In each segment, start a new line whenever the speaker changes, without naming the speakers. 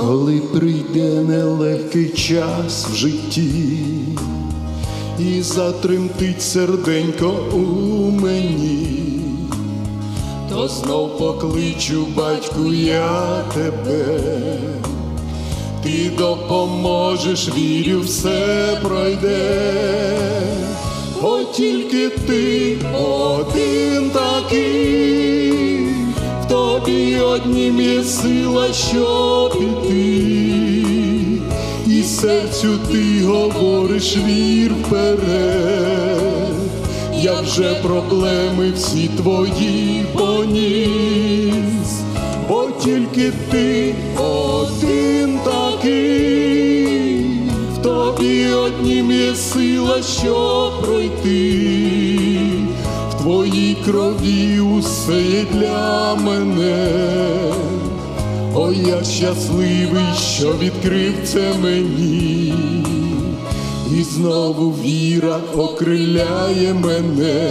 Коли прийде нелегкий час в житті, і затремтить серденько у мені, то знов покличу, батьку, я тебе, ти допоможеш, вірю, все пройде, бо тільки ти один такий, однім є сила, що піти, і серцю ти говориш вір вперед. Я вже проблеми всі твої поніс, бо тільки ти один такий, в тобі однім є сила, що пройти, крові усе є для мене. Ой, я щасливий, що відкрив це мені, і знову віра окриляє мене,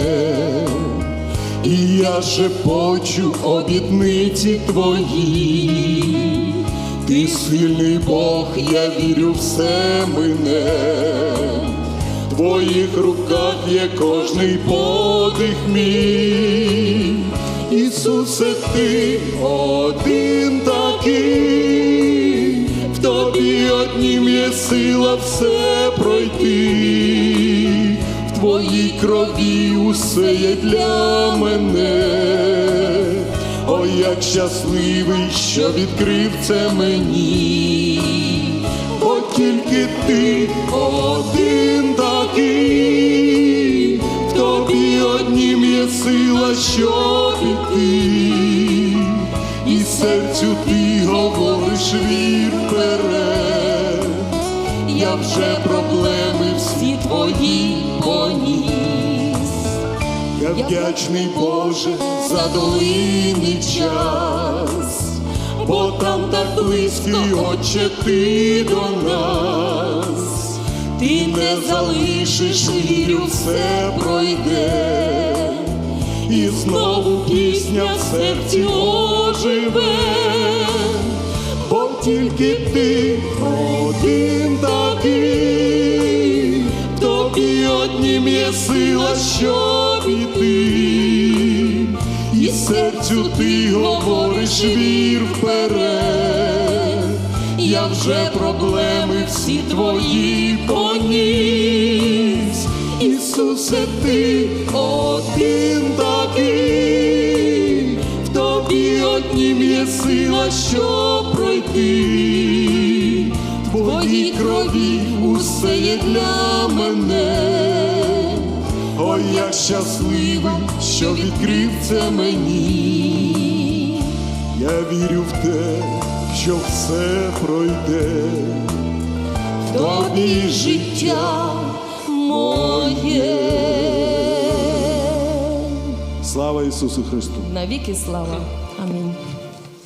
і я шепочу обітниці твої, ти сильний Бог, я вірю, все мине, в твоїх руках є кожний подих мій. Ісусе, ти один такий, в тобі однім є сила все пройти, в твоїй крові усе є для мене. Ой, як щасливий, що відкрив це мені, бо тільки ти один такий, в тобі однім є сила, що піти, і серцю ти говориш вір вперед. Я вже проблеми всі твої поніс. Я вдячний Боже за долинний час, бо там так близький, Отче, ти до нас, ти не залишиш, вірю, все пройде, і знову пісня в серці оживе, бо тільки ти один такий, тобі однім є сила, що піти, і серцю ти говориш вір вперед. Я вже проблеми всі твої поніс, Ісусе, ти один такий, в тобі однім є сила, що пройти, твоїй крові усе є для мене. Ой, як щасливий, що відкрив це мені. Я вірю в те, що все пройде, в тобі життя моє. Слава Ісусу Христу!
Навіки слава. Амінь.